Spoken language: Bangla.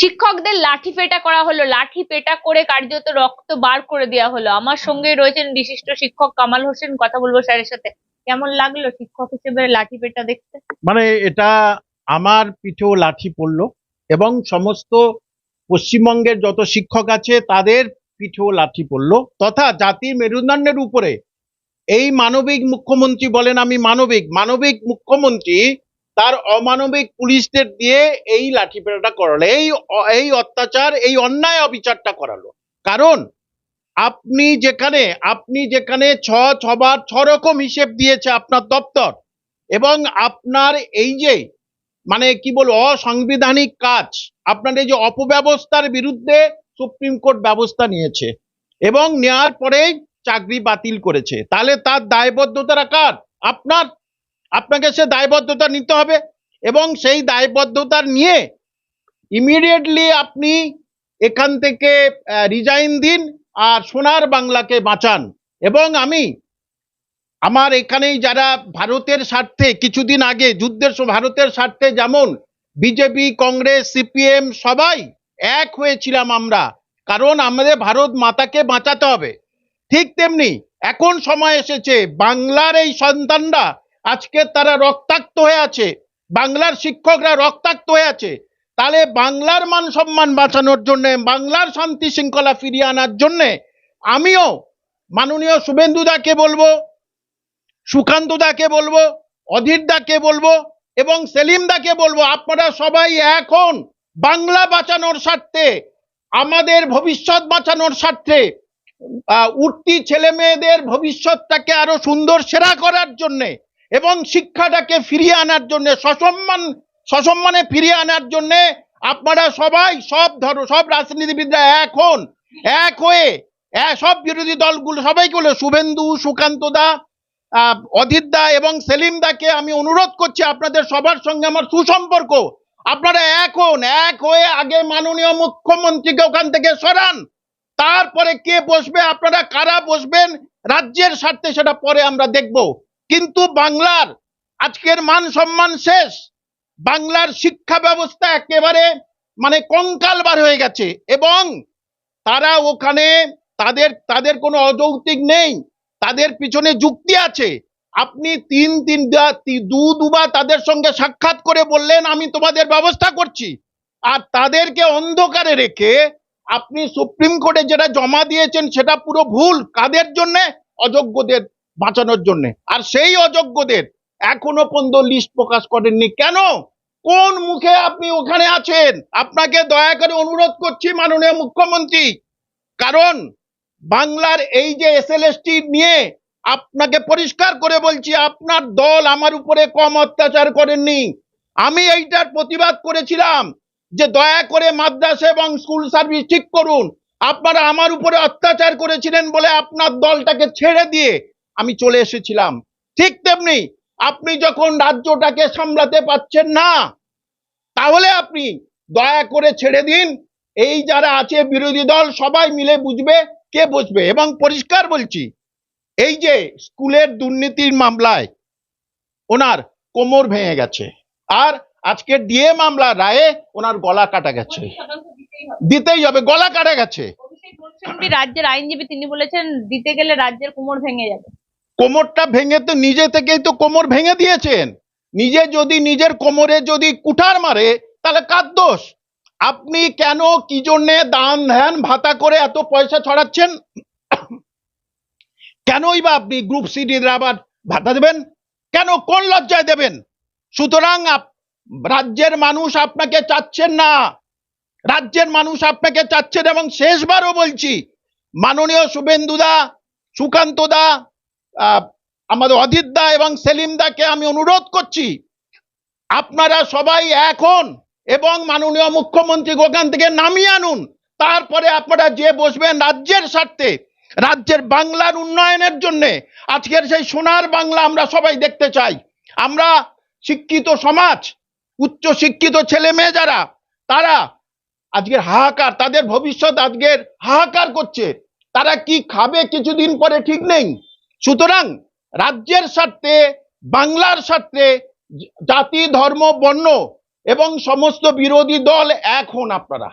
শিক্ষকদের লাঠি পেটা করা হলো, লাঠি পেটা করে কার্যত রক্ত বার করে দেওয়া হলো। আমার সঙ্গে রয়েছেন বিশিষ্ট শিক্ষক কামাল হোসেন, কথা বলব স্যারের সাথে। কেমন লাগল শিক্ষক হিসেবে লাঠি পেটা দেখতে? মানে এটা আমার পিঠেও লাঠি পড়ল এবং সমস্ত পশ্চিমবঙ্গের যত শিক্ষক আছে তাদের পিঠেও লাঠি পড়ল তথা জাতির মেরুদণ্ডের উপরে। এই মানবিক মুখ্যমন্ত্রী বলেন আমি মানবিক মানবিক মুখ্যমন্ত্রী তার অমানবিক পুলিশদের দিয়ে এই লাঠি পেটাটা করালো। এই এই অত্যাচার, এই অন্যায় অবিচারটা করালো। কারণ আপনি যেখানে আপনি যেখানে ছ, ছবার ছ রকম হিসেব দিয়েছে আপনার দপ্তর এবং আপনার এই যে মানে কি বলব, অসাংবিধানিক কাজ, আপনার এই যে অপব্যবস্থার বিরুদ্ধে সুপ্রিম কোর্ট ব্যবস্থা নিয়েছে এবং নেওয়ার পরেই চাকরি বাতিল করেছে। তাহলে তার দায়বদ্ধতাটা কার? আপনার আপনাকে সে দায়বদ্ধতা নিতে হবে এবং সেই দায়বদ্ধতা নিয়ে ইমিডিয়েটলি আপনি এখান থেকে রিজাইন দিন আর সোনার বাংলাকে বাঁচান। এবং আমি আমার এখানেই যারা ভারতের স্বার্থে, কিছুদিন আগে যুদ্ধের ভারতের স্বার্থে যেমন বিজেপি, কংগ্রেস, সিপিএম সবাই এক হয়েছিলাম আমরা। কারণ আমাদের ভারত মাতাকে বাঁচাতে হবে। ঠিক তেমনি এখন সময় এসেছে বাংলার এই সন্তানরা আজকে তারা রক্তাক্ত হয়ে আছে। বাংলার শিক্ষকরা রক্তাক্ত হয়ে আছে। তাহলে বাংলার মান সম্মান বাঁচানোর জন্য, বাংলার শান্তি শৃঙ্খলা ফিরিয়ে আনার জন্যে আমিও মাননীয় শুভেন্দুদাকে বলব, সুকান্ত দাকে বলব, অধীর দাকে বলব এবং সেলিম দাকে বলব, আপনারা সবাই এখন বাংলা বাঁচানোর স্বার্থে, আমাদের ভবিষ্যৎ বাঁচানোর স্বার্থে উঠতি ছেলে মেয়েদের ভবিষ্যৎটাকে আরও সুন্দর সেরা করার জন্যে এবং শিক্ষাটাকে ফিরিয়ে আনার জন্য, সসম্মান, সসম্মানে ফিরিয়ে আনার জন্যে আপনারা সবাই সব ধরো, সব রাজনীতিবিদরা এখন এক হয়ে সব বিরোধী দলগুলো, সবাইকে বলে শুভেন্দু, সুকান্ত দা অধীর দা এবং সেলিম দাকে আমি অনুরোধ করছি আপনাদের সবার সঙ্গে আমার সুসম্পর্ক। আপনারা এখন এক হয়ে আগে মাননীয় মুখ্যমন্ত্রীকে ওখান থেকে সরান। তারপরে কে বসবে, আপনারা কারা বসবেন, রাজ্যের স্বার্থে সেটা পরে আমরা দেখব। কিন্তু বাংলার আজকের মান সম্মান শেষ। বাংলার শিক্ষা ব্যবস্থা একেবারে মানে কঙ্কাল বার হয়ে গেছে এবং তারা ওখানে তাদের তাদের কোনো অযৌক্তিক নেই, তাদের পিছনে যুক্তি আছে। আপনি তিন তিন দু দুবার তাদের সঙ্গে সাক্ষাৎ করে বললেন, আমি তোমাদের ব্যবস্থা করছি। আর তাদেরকে অন্ধকারে রেখে আপনি সুপ্রিম কোর্টে যেটা জমা দিয়েছেন, সেটা পুরো ভুল। কাদের জন্যে? অযোগ্যদের বাঁচানোর জন্য। আর সেই অযোগ্যদের এখনও পর্যন্ত লিস্ট প্রকাশ করেননি। কেন? কোন মুখে আপনি ওখানে আছেন? আপনাকে দয়া করে অনুরোধ করছি, মাননীয় মুখ্যমন্ত্রী। কারণ বাংলার এই যে এসএলএসটি নিয়ে আপনাকে পরিষ্কার করে বলছি, আপনার দল আমার উপরে কম অত্যাচার করেননি। আমি এইটার প্রতিবাদ করেছিলাম যে দয়া করে মাদ্রাসা এবং স্কুল সার্ভিস ঠিক করুন। আপনারা আমার উপরে অত্যাচার করেছিলেন বলে আপনার দলটাকে ছেড়ে দিয়ে আমি চলে এসেছিলাম। ঠিক তেমনি আপনি যখন রাজ্যটাকে সামলাতে পাচ্ছেন না তাহলে আপনি দয়া করে ছেড়ে দিন। এই যারা আছে বিরোধী দল সবাই মিলে বুঝবে কে বসবে। এবং পরিষ্কার বলছি এই যে স্কুলের দুর্নীতির মামলায় ওনার কোমর ভেঙে গেছে আর আজকে ডিএ মামলা রায়ে ওনার গলা কাটা গেছে। দিতেই হবে। গলা কাটা গেছে। রাজ্যের আইনজীবী তিনি বলেছেন দিতে গেলে রাজ্যের কোমর ভেঙে যাবে। কোমরটা ভেঙে তো নিজে থেকেই তো কোমর ভেঙে দিয়েছেন। নিজে যদি নিজের কোমরে যদি কুঠার মারে, তাহলে কার দোষ? আপনি কেন কি জন্যে দান ধ্যান ভাতা করে এত পয়সা ছড়াচ্ছেন? কেনই বা আপনি গ্রুপ সিডির আবার ভাতা দেবেন? কেন কোন লজ্জায় দেবেন? সুতরাং রাজ্যের মানুষ আপনাকে চাচ্ছেন না। রাজ্যের মানুষ আপনাকে চাচ্ছেন এবং শেষবারও বলছি, মাননীয় শুভেন্দুদা সুকান্তদা আমাদের অধীর দা এবং সেলিম দাকে আমি অনুরোধ করছি, আপনারা সবাই এখন এবং মাননীয় মুখ্যমন্ত্রী ওখান থেকে নামিয়ে আনুন। তারপরে আপনারা যে বসবেন রাজ্যের স্বার্থে, রাজ্যের বাংলার উন্নয়নের জন্য, আজকের সেই সোনার বাংলা আমরা সবাই দেখতে চাই। আমরা শিক্ষিত সমাজ, উচ্চ শিক্ষিত ছেলে মেয়ে যারা, তারা আজকের হাহাকার, তাদের ভবিষ্যৎ আজকের হাহাকার করছে। তারা কি খাবে কিছুদিন পরে ঠিক নেই। সুতরাং রাজ্যের স্বার্থে, বাংলার স্বার্থে জাতি, ধর্ম, বর্ণ এবং সমস্ত বিরোধী দল এক হন আপনারা।